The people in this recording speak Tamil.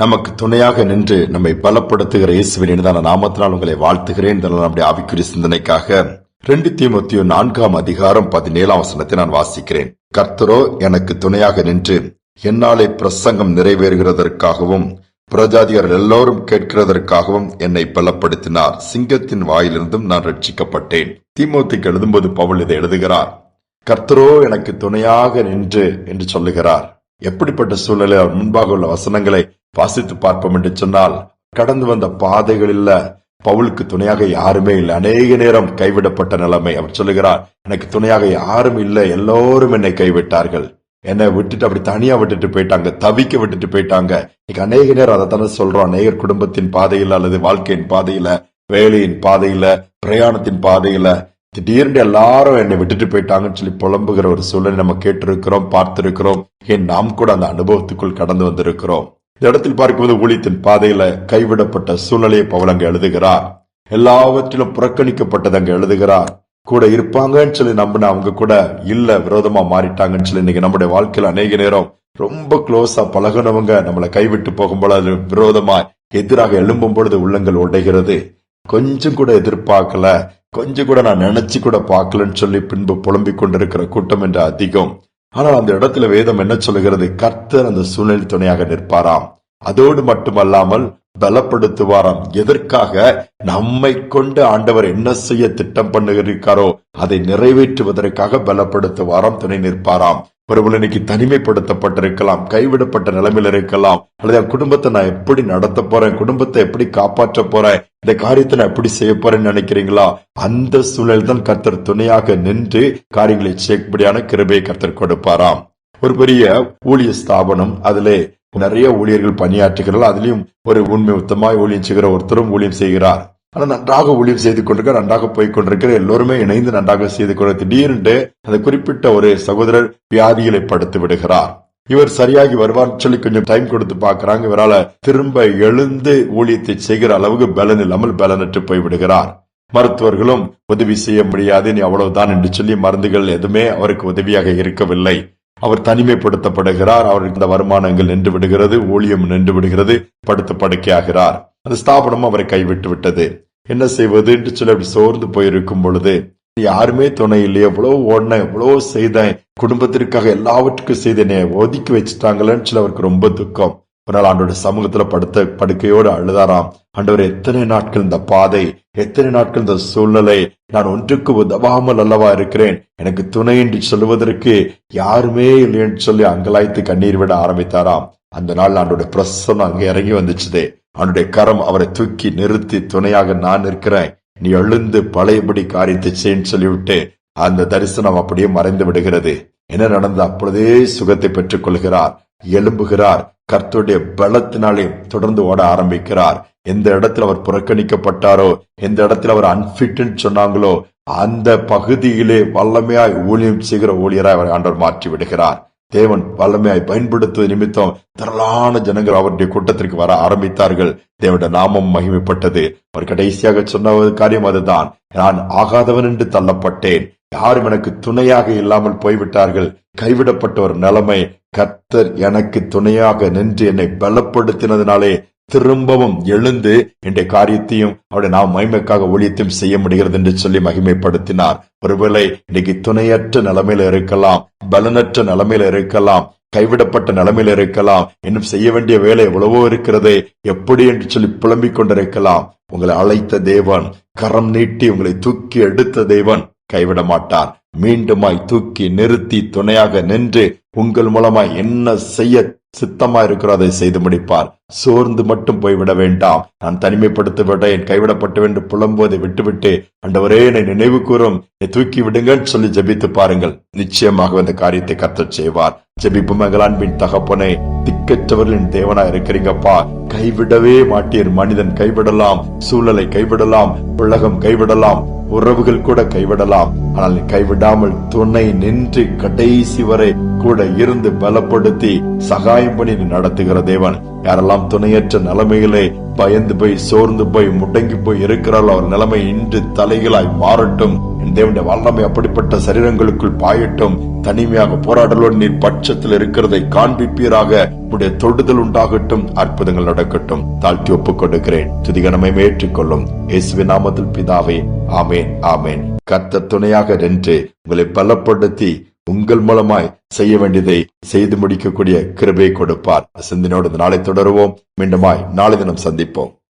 நமக்கு துணையாக நின்று நம்மை பலப்படுத்துகிற இயேசுவின் இனிதான நாமத்தினால் உங்களை வாழ்த்துகிறேன். இதனால் நம்முடைய ஆவிக்குரிய சிந்தனைக்காக ரெண்டு தீமத்தியோ நான்காம் அதிகாரம் பதினேழாம் வசனத்தை நான் வாசிக்கிறேன். கர்த்தரோ எனக்கு துணையாக நின்று என்னாலே பிரசங்கம் நிறைவேறுகிறதற்காகவும் பிரஜாதிகாரர் எல்லோரும் கேட்கிறதற்காகவும் என்னை பலப்படுத்தினார். சிங்கத்தின் வாயிலிருந்தும் நான் ரட்சிக்கப்பட்டேன். தீமோத்திக்கு எழுதும்போது பவுல் இதை எழுதுகிறார். கர்த்தரோ எனக்கு துணையாக நின்று என்று சொல்லுகிறார். எப்படிப்பட்ட சூழ்நிலை அவர் முன்பாக உள்ள வசனங்களை வாசித்து பார்ப்போம் என்று சொன்னால் கடந்து வந்த பாதைகளில் பவுலுக்கு துணையாக யாருமே இல்லை. அநேக நேரம் கைவிடப்பட்ட நிலைமை. அவர் சொல்லுகிறார் எனக்கு துணையாக யாரும் இல்லை. எல்லோரும் என்னை கைவிட்டார்கள். என்னை விட்டுட்டு அப்படி தனியா விட்டுட்டு போயிட்டாங்க. தவிக்க விட்டுட்டு போயிட்டாங்க. இன்னைக்கு அநேக நேரம் அதை தானே சொல்றோம். அநேகர் குடும்பத்தின் பாதையில அல்லது வாழ்க்கையின் பாதையில வேலையின் பாதையில பிரயாணத்தின் பாதையில திடீர்னு எல்லாரும் என்னை விட்டுட்டு போயிட்டாங்கன்னு சொல்லி புலம்புகிற ஒரு சூழலை நம்ம கேட்டிருக்கிறோம் பார்த்திருக்கிறோம். ஏன் நாம் கூட அந்த அனுபவத்துக்குள் கடந்து வந்திருக்கிறோம். இந்த இடத்தில் பார்க்கும்போது ஊழியத்தின் பாதையில கைவிடப்பட்ட சூழ்நிலையை பவுல் அங்க எழுதுகிறார். எல்லாவற்றிலும் புறக்கணிக்கப்பட்டது அங்க எழுதுகிறார். கூட இருப்பாங்கன்னு சொல்லி நம்பின அவங்க கூட இல்ல விரோதமா மாறிட்டாங்கன்னு சொல்லி இன்னைக்கு நம்முடைய வாழ்க்கையில அநேக நேரம் ரொம்ப க்ளோஸா பழகுனவங்க நம்மளை கைவிட்டு போகும்போது அது விரோதமா எதிராக எழும்பும் பொழுது உள்ளங்கள் உடைகிறது கொஞ்சம் கூட எதிர்பார்க்கல. கொஞ்சம் கூட நான் நினைச்சு கூட பார்க்கலன்னு சொல்லி பின்பு புலம்பிக் கொண்டிருக்கிற கூட்டம் என்று அதிகம். ஆனால் அந்த இடத்துல வேதம் என்ன சொல்லுகிறது? கர்த்தர் அந்த சூழ்நிலை துணையாக நிற்பாராம். அதோடு மட்டுமல்லாமல் பலப்படுத்துவாராம். எதற்காக? நம்மை கொண்டு ஆண்டவர் என்ன செய்ய திட்டம் பண்ணுகிறாரோ அதை நிறைவேற்றுவதற்காக பலப்படுத்துவாராம். துணை நிற்பாராம். ஒருவள் இன்னைக்கு தனிமைப்படுத்தப்பட்டிருக்கலாம் கைவிடப்பட்ட நிலைமையில் இருக்கலாம். அல்லது என் குடும்பத்தை நான் எப்படி நடத்த போறேன் குடும்பத்தை எப்படி காப்பாற்ற போறேன் இந்த காரியத்தை நான் எப்படி செய்ய போறேன்னு நினைக்கிறீங்களா? அந்த சூழல் தான் கர்த்தர் துணையாக நின்று காரியங்களை செய்யக்கூடியான கிருபையை கர்த்தர் கொடுப்பாராம். ஒரு பெரிய ஊழிய ஸ்தாபனம் அதிலே நிறைய ஊழியர்கள் பணியாற்றுகிறார்கள். அதுலயும் ஒரு உண்மை உத்தமாய் ஊழியம் செய்கிற ஒருத்தரும் ஊழியம் செய்கிறார். ஆனா நன்றாக ஊழியம் செய்து கொண்டிருக்க நன்றாக போய் கொண்டிருக்கிற எல்லோருமே இணைந்து நன்றாக செய்து கொண்டு திடீரென்று அந்த குறிப்பிட்ட ஒரு சகோதரர் வியாதிகளை படுத்து விடுகிறார். இவர் சரியாகி வருவார் சொல்லி கொஞ்சம் டைம் கொடுத்து பாக்குறாங்க இவரால திரும்ப எழுந்து ஊழியத்தை செய்கிற அளவுக்கு பலன் இல்லாமல் பலனற்று போய் விடுகிறார். மருத்துவர்களும் உதவி செய்ய முடியாது நீ அவ்வளவுதான் என்று சொல்லி மருந்துகள் எதுவுமே அவருக்கு உதவியாக இருக்கவில்லை. அவர் தனிமைப்படுத்தப்படுகிறார். அவருக்கு இந்த வருமானங்கள் நின்று விடுகிறது ஊழியம் நின்று விடுகிறது படுத்து படுக்கையாகிறார். அந்த ஸ்தாபனம் அவரை கைவிட்டு விட்டது என்ன செய்வது என்று சொல்லி அப்படி சோர்ந்து போயிருக்கும் பொழுது யாருமே துணை இல்லையே எவ்வளவு ஓடினேன் எவ்வளவு செய்தேன் குடும்பத்திற்காக எல்லாவற்றுக்கும் செய்தேனே ஒதுக்கி வச்சுட்டாங்களேன்னு சொல்லி அவருக்கு ரொம்ப துக்கம். ஒரு நாள் ஆண்டோட சமூகத்துல படுத்த படுக்கையோடு அழுதாராம். ஆண்டவர் எத்தனை நாட்கள் இந்த பாதை எத்தனை நாட்கள் இந்த சூழ்நிலை நான் ஒன்றுக்கு உதவாமல் அல்லவா இருக்கிறேன்? எனக்கு துணை என்று சொல்லுவதற்கு யாருமே இல்லை என்று சொல்லி அங்கலாய்த்து கண்ணீர் விட ஆரம்பித்தாராம். அந்த நாள் ஆண்டோட பிரசனம் அங்க இறங்கி வந்துச்சுதே. அவனுடைய கரம் அவரை தூக்கி நிறுத்தி துணையாக நான் இருக்கிறேன் நீ எழுந்து பழையபடி காரியத்தை செய்ன்னு சொல்லிவிட்டு அந்த தரிசனம் அப்படியே மறைந்து விடுகிறது. என்ன நடந்த அப்பொழுதே சுகத்தை பெற்றுக் கொள்கிறார் எழும்புகிறார் கர்த்தருடைய பலத்தினாலே தொடர்ந்து ஓட ஆரம்பிக்கிறார். எந்த இடத்துல அவர் புறக்கணிக்கப்பட்டாரோ எந்த இடத்துல அவர் அன்பிட்டுன்னு சொன்னாங்களோ அந்த பகுதியிலே வல்லமையாய் ஊழியம் செய்கிற ஊழியராய் அவர் ஆண்டவர் மாற்றி விடுகிறார் தேவன் வல்லமையாய் பயன்படுத்துவது நிமித்தம் திரளான ஜனங்கள் அவருடைய கூட்டத்திற்கு வர ஆரம்பித்தார்கள். தேவனுடைய நாமம் மகிமைப்பட்டது. அவர் கடைசியாக சொன்ன ஒரு காரியம் அதுதான். நான் ஆகாதவன் என்று தள்ளப்பட்டேன். யாரும் எனக்கு துணையாக இல்லாமல் போய்விட்டார்கள். கைவிடப்பட்ட ஒரு நிலைமை. கர்த்தர் எனக்கு துணையாக நின்று என்னை பலப்படுத்தினதுனாலே திரும்பவும் எழுந்து இன்றைய காரியத்தையும் அவருடைய நாம் மகிமைக்காக ஒழியத்தையும் செய்ய முடிகிறது என்று சொல்லி மகிமைப்படுத்தினார். ஒருவேளை இன்னைக்கு துணையற்ற நிலைமையில இருக்கலாம் பலனற்ற நிலைமையில இருக்கலாம் கைவிடப்பட்ட நிலைமையில இருக்கலாம் இன்னும் செய்ய வேண்டிய வேலை எவ்வளவோ இருக்கிறது எப்படி என்று சொல்லி புலம்பிக் கொண்டிருக்கலாம். உங்களை அழைத்த தேவன் கரம் நீட்டி உங்களை தூக்கி எடுத்த தேவன் கைவிட மாட்டார். மீண்டுமாய் தூக்கி நிறுத்தி துணையாக நின்று உங்கள் மூலமாய் என்ன செய்ய சித்தமா இருக்கிறோ அதை செய்து முடிப்பார். சோர்ந்து மட்டும் போய்விட வேண்டாம். நான் தனிமைப்படுத்த விட்டேன் கைவிடப்பட்டு என்று புலம்போதை விட்டுவிட்டு அண்டவரே என்னை நினைவு கூறும். என்னை தூக்கி விடுங்கன்னு சொல்லி ஜபித்து பாருங்கள். நிச்சயமாக அந்த காரியத்தை கத்தச் செய்வார். ஜெபிப்பு மகளான்பின் தகப்பனை. திக்கற்றவர்களின் தேவனா இருக்கிறீங்கப்பா. கைவிடவே மாட்டீர். மனிதன் கைவிடலாம். சூழலை கைவிடலாம். உலகம் கைவிடலாம். உறவுகள் கூட கைவிடலாம். ஆனால் நீ கைவிடாமல் துணை நின்று கடைசி வரை கூட இருந்து பலப்படுத்தி சகாயம் பண்ணி நடத்துகிற தேவன். யாரெல்லாம் துணையற்ற நிலைமையிலே பயந்து போய் சோர்ந்து போய் முடங்கி போய் இருக்கிறார்கள் அவர் நிலைமை இன்று தலைகளாய் மாறட்டும். என் தேவனுடைய வல்லமை அப்படிப்பட்ட சரீரங்களுக்குள் பாயட்டும். தனிமையாக போராடலோடு நீர் பட்சத்தில் இருக்கிறதை காண்பிப்பீராக. உடைய தொடுதல் உண்டாகட்டும் அற்புதங்கள் நடக்கட்டும். தாழ்த்தி ஒப்புக் கொடுக்கிறேன் துதிகணமே ஏற்றுக்கொள்ளும். இயேசுவி நாமத்தில் பிதாவே ஆமேன் ஆமேன். கத்த துணையாக நின்று உங்களை பலப்படுத்தி உங்கள் மூலமாய் செய்ய வேண்டியதை செய்து முடிக்கக்கூடிய கிருபை கொடுப்பார். சிந்தனையோடு நாளை தொடருவோம். மீண்டுமாய் நாளை தினம் சந்திப்போம்.